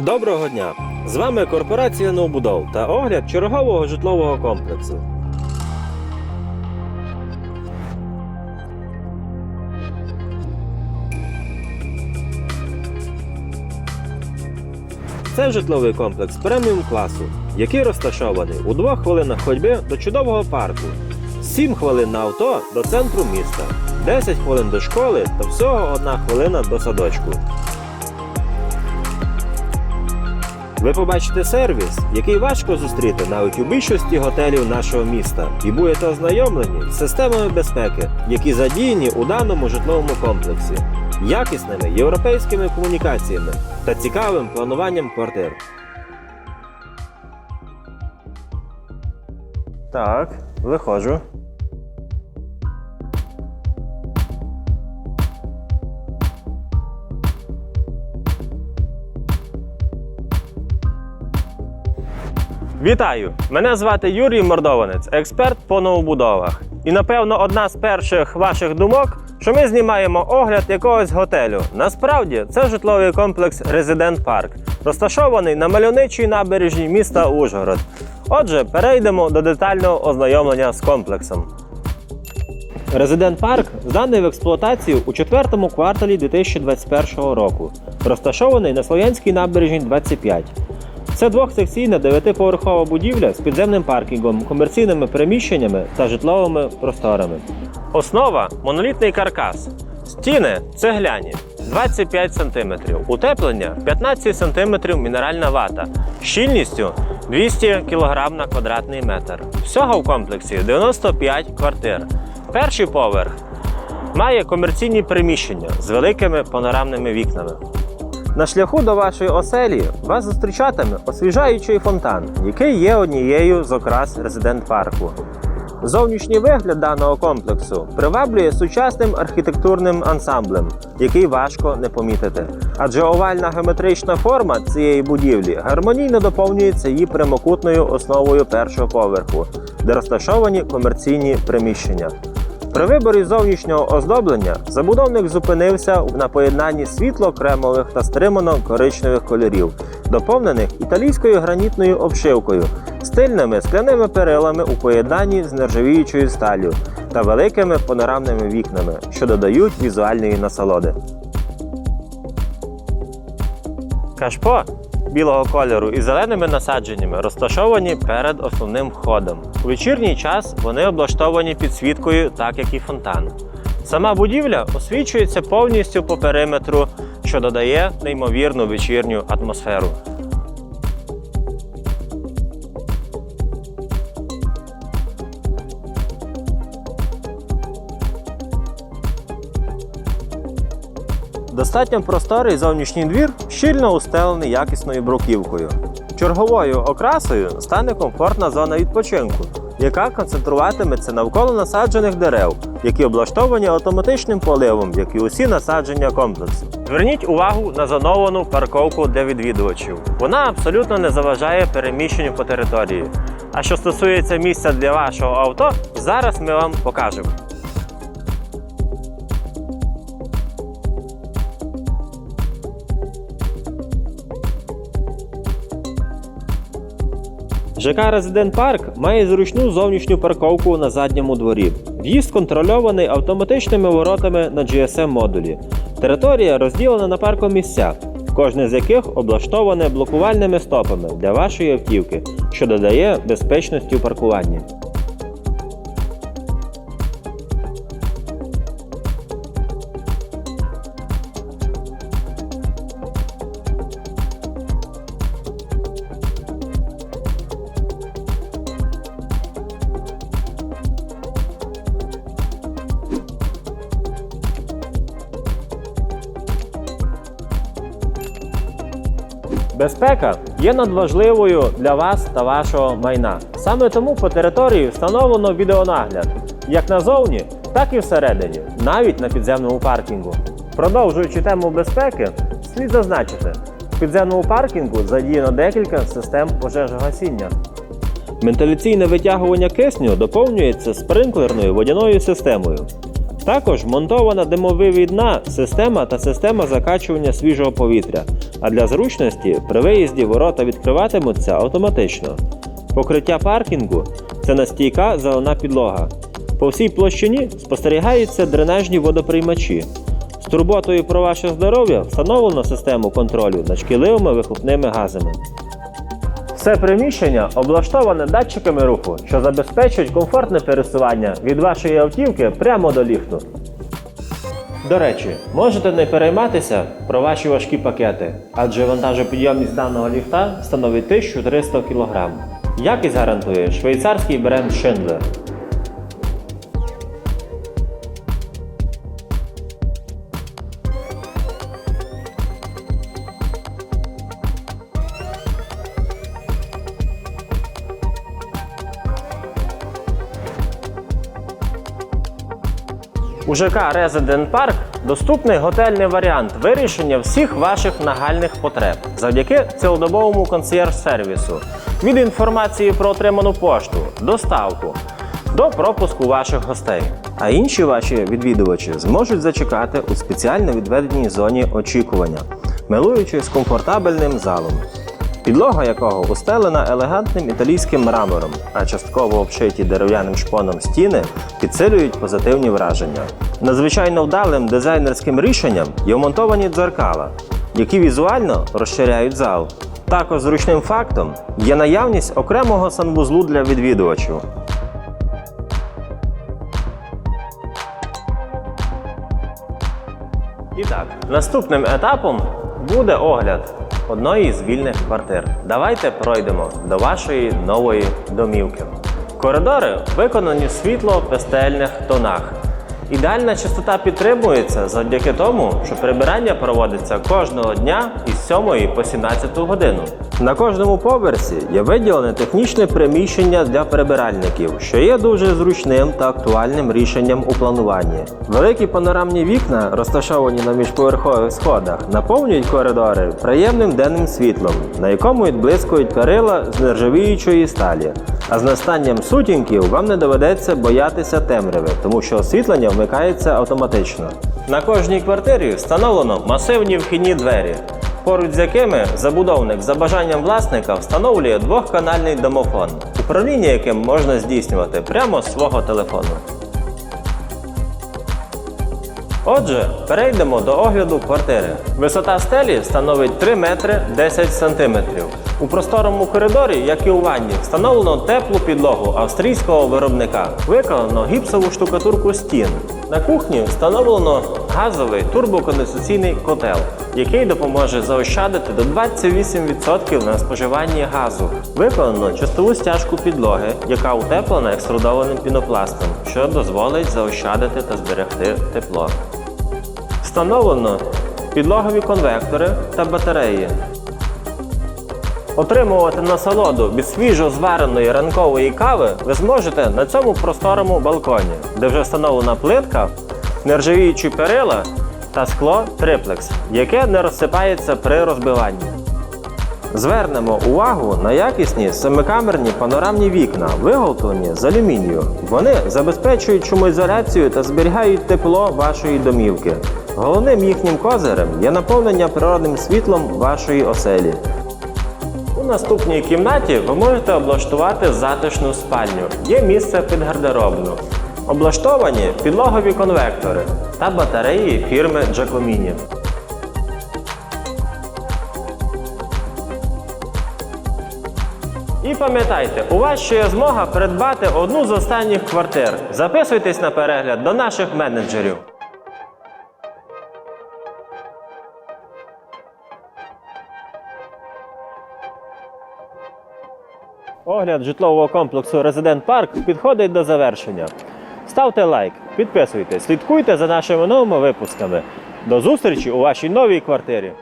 Доброго дня! З вами корпорація Новбудов та огляд чергового житлового комплексу. Це житловий комплекс преміум класу, який розташований у двох хвилинах ходьби до чудового парку, 7 хвилин на авто до центру міста, 10 хвилин до школи та всього 1 хвилина до садочку. Ви побачите сервіс, який важко зустріти навіть у більшості готелів нашого міста, і будете ознайомлені з системами безпеки, які задіяні у даному житловому комплексі, якісними європейськими комунікаціями та цікавим плануванням квартир. Так, виходжу. Вітаю! Мене звати Юрій Мордованець, експерт по новобудовах. І напевно одна з перших ваших думок, що ми знімаємо огляд якогось готелю. Насправді це житловий комплекс Резидент Парк, розташований на мальовничій набережній міста Ужгород. Отже, перейдемо до детального ознайомлення з комплексом. Резидент Парк зданий в експлуатацію у четвертому кварталі 2021 року, розташований на Слов'янській набережній 25. Це двохсекційна дев'ятиповерхова будівля з підземним паркінгом, комерційними приміщеннями та житловими просторами. Основа монолітний каркас. Стіни цегляні 25 см, утеплення 15 см мінеральна вата, щільністю 200 кг на квадратний метр. Всього в комплексі 95 квартир. Перший поверх має комерційні приміщення з великими панорамними вікнами. На шляху до вашої оселі вас зустрічатиме освіжаючий фонтан, який є однією з окрас резидент парку. Зовнішній вигляд даного комплексу приваблює сучасним архітектурним ансамблем, який важко не помітити. Адже овальна геометрична форма цієї будівлі гармонійно доповнюється її прямокутною основою першого поверху, де розташовані комерційні приміщення. При виборі зовнішнього оздоблення забудовник зупинився на поєднанні світло-кремових та стримано-коричневих кольорів, доповнених італійською гранітною обшивкою, стильними скляними перилами у поєднанні з нержавіючою сталлю та великими панорамними вікнами, що додають візуальної насолоди. Кашпо білого кольору і зеленими насадженнями розташовані перед основним входом. У вечірній час вони облаштовані підсвіткою, так як і фонтан. Сама будівля освічується повністю по периметру, що додає неймовірну вечірню атмосферу. Достатньо просторий зовнішній двір, щільно устелений якісною бруківкою. Черговою окрасою стане комфортна зона відпочинку, яка концентруватиметься навколо насаджених дерев, які облаштовані автоматичним поливом, як і усі насадження комплексу. Зверніть увагу на зоновану парковку для відвідувачів. Вона абсолютно не заважає переміщенню по території. А що стосується місця для вашого авто, зараз ми вам покажемо. ЖК Резидент Парк має зручну зовнішню парковку на задньому дворі. В'їзд контрольований автоматичними воротами на GSM-модулі. Територія розділена на паркомісця, кожне з яких облаштоване блокувальними стопами для вашої автівки, що додає безпечності у Безпека є надважливою для вас та вашого майна. Саме тому по території встановлено відеонагляд як назовні, так і всередині, навіть на підземному паркінгу. Продовжуючи тему безпеки, слід зазначити, в підземному паркінгу задіяно декілька систем пожежогасіння. Вентиляційне витягування кисню доповнюється спринклерною водяною системою. Також монтована димовивідна система та система закачування свіжого повітря. А для зручності при виїзді ворота відкриватимуться автоматично. Покриття паркінгу це настійка зелена підлога. По всій площині спостерігаються дренажні водоприймачі. З турботою про ваше здоров'я встановлено систему контролю над шкідливими вихлопними газами. Все приміщення облаштоване датчиками руху, що забезпечують комфортне пересування від вашої автівки прямо до ліфту. До речі, можете не перейматися про ваші важкі пакети, адже вантажопідйомність даного ліфта становить 1300 кг. Якість гарантує швейцарський бренд Schindler. У ЖК Resident Park доступний готельний варіант вирішення всіх ваших нагальних потреб завдяки цілодобовому консьєрж-сервісу. Від інформації про отриману пошту, доставку до пропуску ваших гостей. А інші ваші відвідувачі зможуть зачекати у спеціально відведеній зоні очікування, милуючись комфортабельним залом підлога якого устелена елегантним італійським мрамором, а частково обшиті дерев'яним шпоном стіни підсилюють позитивні враження. Надзвичайно вдалим дизайнерським рішенням є вмонтовані дзеркала, які візуально розширяють зал. Також зручним фактом є наявність окремого санвузлу для відвідувачів. І так, наступним етапом буде огляд одної з вільних квартир. Давайте пройдемо до вашої нової домівки. Коридори виконані світло-пестельних тонах. Ідеальна чистота підтримується завдяки тому, що прибирання проводиться кожного дня із 7 по 17 годину. На кожному поверсі є виділене технічне приміщення для прибиральників, що є дуже зручним та актуальним рішенням у плануванні. Великі панорамні вікна, розташовані на міжповерхових сходах, наповнюють коридори приємним денним світлом, на якому відблискують перила з нержавіючої сталі. А з настанням сутінків вам не доведеться боятися темряви, тому що освітлення вмикається автоматично. На кожній квартирі встановлено масивні вхідні двері, поруч з якими забудовник за бажанням власника встановлює двохканальний домофон, управління яким можна здійснювати прямо з свого телефону. Отже, перейдемо до огляду квартири. Висота стелі становить 3 метри 10 сантиметрів. У просторому коридорі, як і у ванні, встановлено теплу підлогу австрійського виробника. Виконано гіпсову штукатурку стін. На кухні встановлено газовий турбоконденсаційний котел, який допоможе заощадити до 28% на споживанні газу. Виконано чистову стяжку підлоги, яка утеплена екструдованим пінопластом, що дозволить заощадити та зберегти тепло. Встановлено підлогові конвектори та батареї. Отримувати насолоду від свіжо звареної ранкової кави ви зможете на цьому просторому балконі, де вже встановлена плитка, нержавіючі перила та скло триплекс, яке не розсипається при розбиванні. Звернемо увагу на якісні семикамерні панорамні вікна, виготовлені з алюмінію. Вони забезпечують шумоізоляцію та зберігають тепло вашої домівки. Головним їхнім козирем є наповнення природним світлом вашої оселі. У наступній кімнаті ви можете облаштувати затишну спальню. Є місце під гардеробну. Облаштовані підлогові конвектори та батареї фірми Giacomini. І пам'ятайте, у вас ще є змога придбати одну з останніх квартир. Записуйтесь на перегляд до наших менеджерів. Огляд житлового комплексу Resident Park підходить до завершення. Ставте лайк, підписуйтесь, слідкуйте за нашими новими випусками. До зустрічі у вашій новій квартирі.